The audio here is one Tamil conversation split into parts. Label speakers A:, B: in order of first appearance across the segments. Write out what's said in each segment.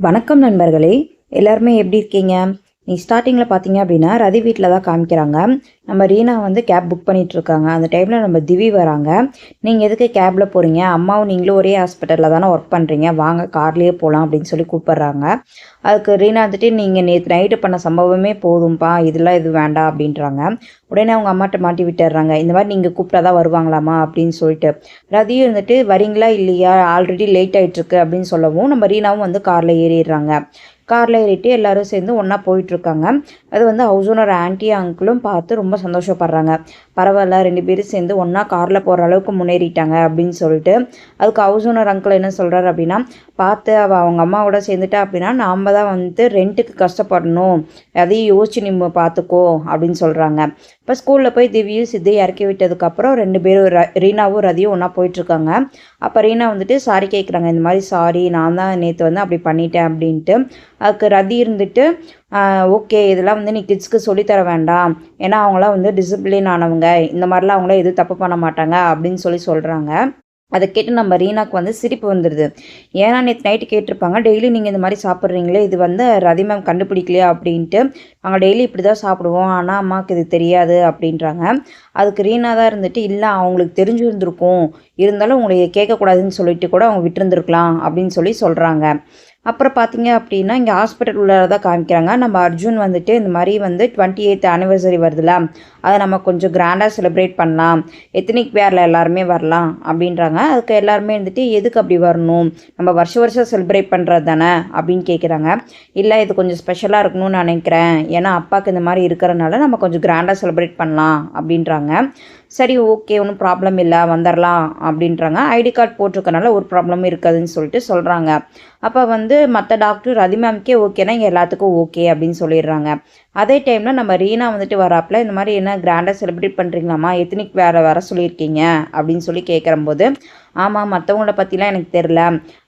A: வணக்கம் நண்பர்களே எல்லாருமே எப்படி இருக்கீங்க? நீ ஸ்டார்டிங்கில் பார்த்தீங்க அப்படின்னா ரதி வீட்டில் தான் காமிக்கிறாங்க. நம்ம ரீனா வந்து கேப் புக் பண்ணிகிட்ருக்காங்க இருக்காங்க. அந்த டைமில் நம்ம திவி வராங்க. நீங்கள் எதுக்கு கேபில் போகிறீங்க அம்மாவும் நீங்களும் ஒரே ஹாஸ்பிட்டலில் தானே ஒர்க் பண்ணுறீங்க வாங்க கார்லேயே போகலாம் அப்படின்னு சொல்லி கூப்பிட்றாங்க. அதுக்கு ரீனா வந்துட்டு நீங்கள் நேற்று நைட்டு பண்ண சம்பவமே போதும்ப்பா இதெல்லாம் இது வேண்டாம் அப்படின்றாங்க. உடனே அவங்க அம்மாட்ட மாட்டி விட்டுறாங்க இந்த மாதிரி நீங்கள் கூப்பிட்டா தான் வருவாங்களாமா அப்படின்னு சொல்லிட்டு. ரதியும் இருந்துட்டு வரீங்களா? இல்லையா? ஆல்ரெடி லேட் ஆகிட்டுருக்கு அப்படின்னு சொல்லவும் நம்ம ரீனாவும் வந்து காரில் ஏறிடுறாங்க. காரில் ஏறிட்டு எல்லாரும் சேர்ந்து ஒன்றா போயிட்டுருக்காங்க அது வந்து ஹவுஸ் ஓனர் ஆன்ட்டி அங்கிளும் பார்த்து ரொம்ப சந்தோஷப்படுறாங்க. பரவாயில்ல ரெண்டு பேரும் சேர்ந்து ஒன்றா காரில் போகிற அளவுக்கு முன்னேறிட்டாங்க அப்படின்னு சொல்லிட்டு அதுக்கு ஹவுஸ் ஓனர் அங்கிள் என்ன சொல்கிறாரு அப்படின்னா பார்த்து அவள் அவங்க அம்மாவோட சேர்ந்துட்டா அப்படின்னா நாம் தான் வந்து ரெண்ட்டுக்கு கஷ்டப்படணும். அதையும் யோசிச்சு நீ பார்த்துக்கோ அப்படின்னு சொல்கிறாங்க இப்போ ஸ்கூலில் போய் திவ்யும் சித்தையும் இறக்கி விட்டதுக்கப்புறம் ரெண்டு பேரும் ர ரீனாவும் ரதியும் ஒன்றா போயிட்டுருக்காங்க அப்போ ரீனா வந்துட்டு சாரி கேட்குறாங்க இந்த மாதிரி சாரி நான் தான் நேற்று வந்து அப்படி பண்ணிட்டேன் அப்படின்ட்டு அதுக்கு ரதி இருந்துட்டு ஓகே இதெல்லாம் வந்து நீ கிட்ஸ்க்கு சொல்லித்தர வேண்டாம். ஏன்னா அவங்களாம் வந்து டிசிப்ளின் ஆனவங்க. இந்த மாதிரிலாம் அவங்களாம் எதுவும் தப்பு பண்ண மாட்டாங்க அப்படின்னு சொல்லி சொல்கிறாங்க அதை கேட்டு நம்ம ரீனாக்கு வந்து சிரிப்பு வந்துடுது ஏன்னா நேற்று நைட்டு கேட்டிருப்பாங்க. டெய்லி நீங்கள் இந்த மாதிரி சாப்பிட்றீங்களே இது வந்து ரதி மேம் கண்டுபிடிக்கலையா அப்படின்ட்டு. நாங்கள் டெய்லி இப்படி தான் சாப்பிடுவோம். ஆனால் அம்மாவுக்கு இது தெரியாது அப்படின்றாங்க. அதுக்கு ரீனா தான் இருந்துட்டு இல்லை அவங்களுக்கு தெரிஞ்சிருந்திருக்கும். இருந்தாலும் உங்களை கேட்கக்கூடாதுன்னு சொல்லிட்டு கூட அவங்க விட்டுருந்துருக்கலாம். அப்படின்னு சொல்லி சொல்கிறாங்க அப்புறம் பார்த்தீங்க அப்படின்னா இங்கே ஹாஸ்பிட்டல் உள்ள தான் காமிக்கிறாங்க. நம்ம அர்ஜுன் வந்துட்டு இந்த மாதிரி வந்து டுவெண்ட்டி எய்த் ஆனிவர்சரி வருதுல அதை நம்ம கொஞ்சம் கிராண்டாக செலிப்ரேட் பண்ணலாம். எத்தனிக் பேரில் எல்லாருமே வரலாம் அப்படின்றாங்க. அதுக்கு எல்லாருமே வந்துட்டு எதுக்கு அப்படி வரணும்? நம்ம வருஷ வருஷம் செலிப்ரேட் பண்ணுறது தானே அப்படின்னு கேட்குறாங்க இல்லை இது கொஞ்சம் ஸ்பெஷலாக இருக்கணும்னு நினைக்கிறேன். ஏன்னா அப்பாவுக்கு இந்த மாதிரி இருக்கிறனால நம்ம கொஞ்சம் கிராண்டாக செலிப்ரேட் பண்ணலாம் அப்படின்றாங்க. சரி ஓகே ஒன்றும் ப்ராப்ளம் இல்லை வந்துடலாம் அப்படின்றாங்க. ஐடி கார்டு போட்டிருக்கனால ஒரு ப்ராப்ளமும் இருக்காதுன்னு சொல்லிட்டு சொல்கிறாங்க அப்போ வந்து மற்ற டாக்டர் ரதி மேம்க்கே ஓகேனா இங்கே எல்லாத்துக்கும் ஓகே அப்படின்னு சொல்லிடுறாங்க. அதே டைமில் நம்ம ரீனா வந்துட்டு வராப்பில் இந்த மாதிரி என்ன கிராண்டாக செலிப்ரேட் பண்ணுறீங்களாம்மா எத்தனிக் வேறு வர சொல்லியிருக்கீங்க அப்படின்னு சொல்லி கேட்குறம்போது ஆமாம் மற்றவங்கள பற்றிலாம் எனக்கு தெரில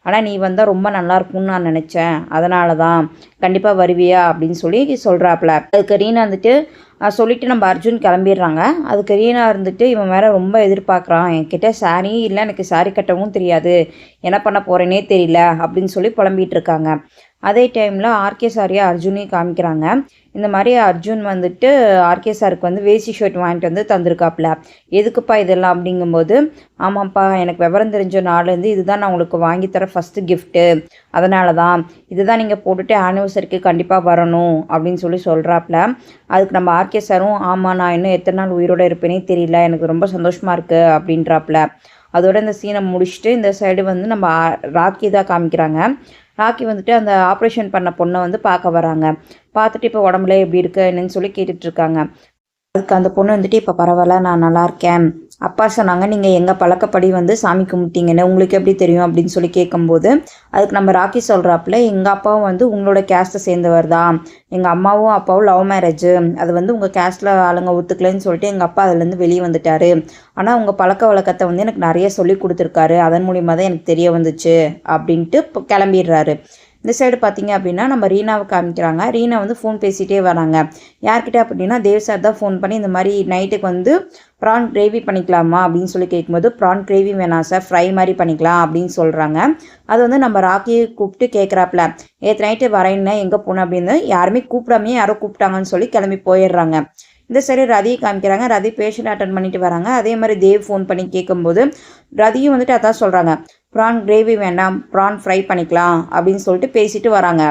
A: ஆனால் நீ வந்தால் ரொம்ப நல்லா இருக்கும்னு நான் நினச்சேன். அதனால தான் கண்டிப்பாக வருவியா? அப்படின்னு சொல்லி சொல்கிறாப்புல அதுக்கு ரீனா வந்துட்டு சொல்லிவிட்டு நம்ம அர்ஜுன் கிளம்பிடுறாங்க. அதுக்கு ரீனா இருந்துட்டு இவன் வேற ரொம்ப எதிர்பார்க்குறான். என்கிட்ட சாரி இல்லை எனக்கு சாரி கட்டவும் தெரியாது. என்ன பண்ண போகிறேனே தெரியல. அப்படின்னு சொல்லி புலம்பிகிட்டு இருக்காங்க. அதே டைமில் ஆர்கே சாரியை அர்ஜுனையும் காமிக்கிறாங்க. இந்த மாதிரி அர்ஜுன் வந்துட்டு ஆர்கே சாருக்கு வந்து வேசி ஷர்ட் வாங்கிட்டு வந்து தந்திருக்காப்புல. எதுக்குப்பா இதெல்லாம் அப்படிங்கும்போது ஆமாம்ப்பா எனக்கு விவரம் தெரிஞ்ச நாள்லேருந்து இதுதான் நான் உங்களுக்கு வாங்கித்தர ஃபஸ்ட்டு கிஃப்ட்டு அதனால தான் இதுதான் நீங்கள் போட்டுட்டு ஆனிவர்சரிக்கு கண்டிப்பாக வரணும் அப்படின்னு சொல்லி சொல்கிறாப்புல அதுக்கு நம்ம ஆர்கே சாரும் ஆமாம் நான் இன்னும் எத்தனை நாள் உயிரோடு இருப்பேனே தெரியல எனக்கு ரொம்ப சந்தோஷமாக இருக்குது அப்படின்றாப்புல. அதோட இந்த சீனை முடிச்சுட்டு இந்த சைடு வந்து நம்ம ராக்கி தான் காமிக்கிறாங்க. ராக்கி வந்துட்டு அந்த ஆப்ரேஷன் பண்ண பொண்ணை வந்து பார்க்க வராங்க. பார்த்துட்டு இப்போ உடம்புல எப்படி இருக்கு என்னன்னு சொல்லி கேட்டுட்ருக்காங்க அதுக்கு அந்த பொண்ணு வந்துட்டு இப்போ பரவாயில்ல நான் நல்லா இருக்கேன். அப்பா சொன்னாங்க நீங்கள் எங்கள் பழக்கப்படி வந்து சாமி கும்பிட்டீங்கன்னு உங்களுக்கு எப்படி தெரியும்? அப்படின்னு சொல்லி கேட்கும்போது அதுக்கு நம்ம ராக்கி சொல்கிறாப்புல எங்கள் அப்பாவும் வந்து உங்களோட கேஸ்ட்டை சேர்ந்தவர் தான். எங்கள் அம்மாவும் அப்பாவும் லவ் மேரேஜ் அது வந்து உங்கள் கேஸ்ட்டில் ஆளுங்க ஒத்துக்கலைன்னு சொல்லிட்டு எங்கள் அப்பா அதுலேருந்து வெளியே வந்துட்டார். ஆனால் உங்கள் பழக்க வழக்கத்தை வந்து எனக்கு நிறைய சொல்லி கொடுத்துருக்காரு. அதன் மூலியமாக தான் எனக்கு தெரிய வந்துச்சு. அப்படின்ட்டு கிளம்பிடுறாரு. இந்த சைடு பார்த்தீங்க அப்படின்னா நம்ம ரீனாவை காமிக்கிறாங்க. ரீனா வந்து ஃபோன் பேசிகிட்டே வராங்க. யார்கிட்ட அப்படின்னா தேவ் சார் தான் ஃபோன் பண்ணி இந்த மாதிரி நைட்டுக்கு வந்து ப்ரான் கிரேவி பண்ணிக்கலாமா அப்படின்னு சொல்லி கேட்கும்போது ப்ரான் கிரேவி வேணாம் சார் ஃப்ரை மாதிரி பண்ணிக்கலாம் அப்படின்னு சொல்கிறாங்க அது வந்து நம்ம ராக்கியை கூப்பிட்டு கேட்குறாப்புல ஏற்று நைட்டு வரேன்னா எங்கே போகணும் அப்படின்னு யாருமே கூப்பிடாமே யாரோ கூப்பிட்டாங்கன்னு சொல்லி கிளம்பி போயிடுறாங்க. இந்த சைடு ரதியை காமிக்கிறாங்க. ரதி பேஷண்ட் அட்டன் பண்ணிட்டு வராங்க. அதே மாதிரி தேவ் ஃபோன் பண்ணி கேட்கும்போது ரதியும் வந்துட்டு அதான் சொல்கிறாங்க ப்ரான் கிரேவி வேண்டாம் ப்ரான் ஃப்ரை பண்ணிக்கலாம் அப்படின்னு சொல்லிட்டு பேசிட்டு வராங்க.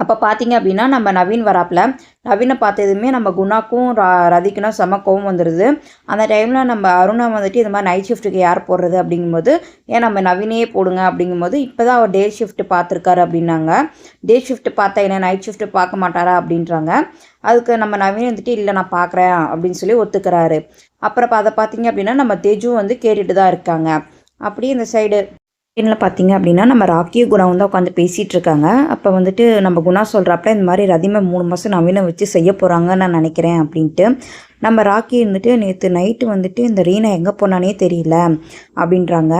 A: அப்போ பார்த்தீங்க அப்படின்னா நம்ம நவீன் வராப்பில் நவீனை பார்த்ததுமே நம்ம குணாக்கும் ர ரதிக்குனா செம கோவம் வந்துடுது அந்த டைமில் நம்ம அருணா வந்துட்டு இந்த மாதிரி நைட் ஷிஃப்ட்டுக்கு யார் போடுறது அப்படிங்கும்போது ஏன் நம்ம நவீனையே போடுங்க அப்படிங்கும்போது இப்போ தான் அவர் டே ஷிஃப்ட் பார்த்துருக்காரு அப்படின்னாங்க. டே ஷிஃப்ட் பார்த்தா என்ன நைட் ஷிஃப்ட் பார்க்க மாட்டாரா அப்படின்றாங்க. அதுக்கு நம்ம நவீன் வந்துட்டு இல்லை நான் பார்க்குறேன் அப்படின்னு சொல்லி ஒத்துக்கிறாரு. அப்புறம் அதை பார்த்தீங்க அப்படின்னா நம்ம தேஜு வந்து கேட்டுட்டு தான் இருக்காங்க. அப்படியே இந்த சைடு சீனில் பார்த்தீங்க அப்படின்னா நம்ம ராக்கி குணா வந்து உட்காந்து பேசிகிட்டு இருக்காங்க. அப்போ வந்துட்டு நம்ம குணா சொல்கிறாப்புல இந்த மாதிரி ரதிமை மூணு மாதம் நவீனம் வச்சு செய்ய போகிறாங்கன்னு நான் நினைக்கிறேன் அப்படின்ட்டு. நம்ம ராக்கி இருந்துட்டு நேற்று நைட்டு வந்துட்டு இந்த ரீனா எங்கே போனானே தெரியல அப்படின்றாங்க.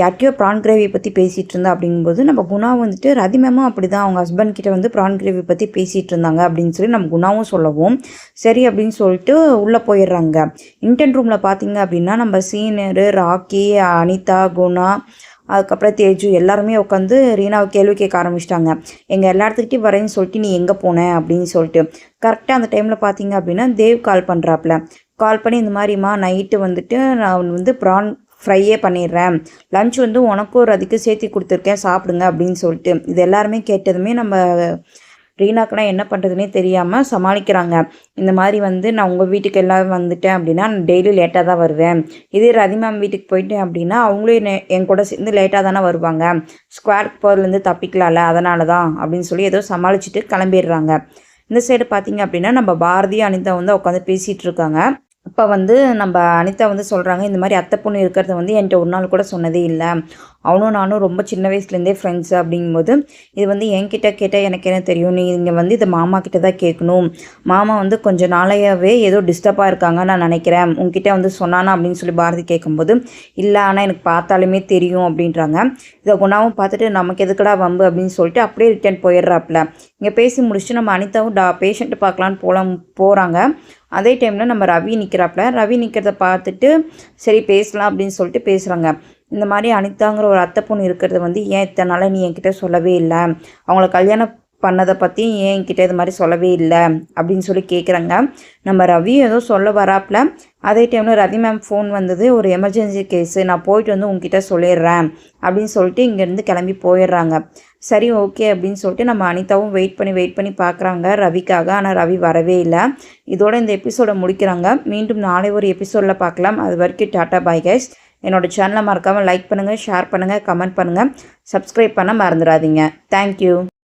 A: யார்கிட்டயோ ப்ரான் கிரேவி பற்றி பேசிகிட்டு இருந்தா அப்படிங்கும்போது நம்ம குணா வந்துட்டு ரதிமமும் அப்படி தான் அவங்க ஹஸ்பண்ட் கிட்ட வந்து ப்ரான் கிரேவி பற்றி பேசிகிட்டு இருந்தாங்க அப்படின்னு சொல்லி நம்ம குணாவும் சொல்லவும். சரி அப்படின்னு சொல்லிட்டு உள்ளே போயிடுறாங்க. இன்டென்ட் ரூமில் பார்த்தீங்க அப்படின்னா நம்ம சீனியரு ராக்கி அனிதா குணா அதுக்கப்புறம் தேஜு எல்லாருமே உட்காந்து ரீனாவை கேள்வி கேட்க ஆரம்பிச்சிட்டாங்க. எங்கள் எல்லா இடத்துக்கிட்டையும் வரேன்னு சொல்லிட்டு நீ எங்கே போன? அப்படின்னு சொல்லிட்டு. கரெக்டாக அந்த டைமில் பார்த்தீங்க அப்படின்னா தேவ் கால் பண்ணுறாப்புல கால் பண்ணி இந்த மாதிரிம்மா நைட்டு வந்துட்டு நான் வந்து ப்ரான் ஃப்ரையே பண்ணிடுறேன். லஞ்ச் வந்து உனக்கும் அதுக்கு சேர்த்து கொடுத்துருக்கேன் சாப்பிடுங்க அப்படின்னு சொல்லிட்டு. இது எல்லாருமே கேட்டதுமே நம்ம ரீனாக்கெல்லாம் என்ன பண்ணுறதுனே தெரியாமல் சமாளிக்கிறாங்க. இந்த மாதிரி வந்து நான் உங்கள் வீட்டுக்கு எல்லாம் வந்துட்டேன் அப்படின்னா நான் டெய்லி லேட்டாக தான் வருவேன். இதே ரதி மேம் வீட்டுக்கு போயிட்டேன் அப்படின்னா அவங்களும் என் கூட சேர்ந்து லேட்டாக தானே வருவாங்க. ஸ்கொயர் போர்லேருந்து தப்பிக்கலாம்ல அதனால தான் அப்படின்னு சொல்லி ஏதோ சமாளிச்சுட்டு கிளம்பிடுறாங்க. இந்த சைடு பார்த்தீங்க அப்படின்னா நம்ம பாரதி அனிதா வந்து உட்காந்து பேசிகிட்டு இருக்காங்க. இப்போ வந்து நம்ம அனிதா வந்து சொல்கிறாங்க இந்த மாதிரி அத்தை பொண்ணு இருக்கிறத வந்து என்கிட்ட ஒரு நாள் கூட சொன்னதே இல்லை. அவனும் நானும் ரொம்ப சின்ன வயசுலேருந்தே ஃப்ரெண்ட்ஸ் அப்படிங்கும்போது இது வந்து என்கிட்ட கேட்டால் எனக்கு என்ன தெரியும்? நீ இங்கே வந்து இதை மாமா கிட்ட தான் கேட்கணும். மாமா வந்து கொஞ்சம் நாளையாகவே ஏதோ டிஸ்டர்பாக இருக்காங்க நான் நினைக்கிறேன். உங்ககிட்ட வந்து சொன்னானா அப்படின்னு சொல்லி பாரதி கேட்கும்போது இல்லை ஆனால் எனக்கு பார்த்தாலுமே தெரியும் அப்படின்றாங்க. இதை குணாவும் பார்த்துட்டு நமக்கு எதுக்கடா வம்பு? அப்படின்னு சொல்லிட்டு அப்படியே ரிட்டர்ன் போயிடுறாப்புல. இங்கே பேசி முடிச்சுட்டு நம்ம அனிதாவும் டா பேஷண்ட்டு பார்க்கலான்னு போகலாம் போகிறாங்க அதே டைமில் நம்ம ரவி நிற்கிறாப்புல. ரவி நிற்கிறத பார்த்துட்டு சரி பேசலாம் அப்படின்னு சொல்லிட்டு பேசுகிறாங்க இந்த மாதிரி அனிதாங்கிற ஒரு அத்தை பொண்ணு இருக்கிறது வந்து ஏன் இத்தனை நாளாக நீ என்கிட்ட சொல்லவே இல்லை? அவங்கள கல்யாணம் பண்ணதை பற்றி ஏன் என்கிட்ட இது மாதிரி சொல்லவே இல்லை? அப்படின்னு சொல்லி கேட்குறாங்க நம்ம ரவி ஏதோ சொல்ல வராப்புல அதே டைமில் ரவி மேம் ஃபோன் வந்தது. ஒரு எமர்ஜென்சி கேஸு நான் போயிட்டு வந்து உங்ககிட்ட சொல்லிடுறேன். அப்படின்னு சொல்லிட்டு இங்கேருந்து கிளம்பி போயிடுறாங்க. சரி ஓகே அப்படின்னு சொல்லிட்டு நம்ம அனிதாவும் வெயிட் பண்ணி வெயிட் பண்ணி பார்க்குறாங்க ரவிக்காக. ஆனால் ரவி வரவே இல்லை. இதோட இந்த எபிசோடை முடிக்கிறாங்க. மீண்டும் நாளை ஒரு எபிசோடில் பார்க்கலாம் அது வரைக்கும் டாட்டா பாய் கைஸ் என்னோடய சேனலை மறக்காமல் லைக் பண்ணுங்கள் ஷேர் பண்ணுங்கள் கமெண்ட் பண்ணுங்கள் சப்ஸ்கிரைப் பண்ண மறந்துடாதீங்க. தேங்க்யூ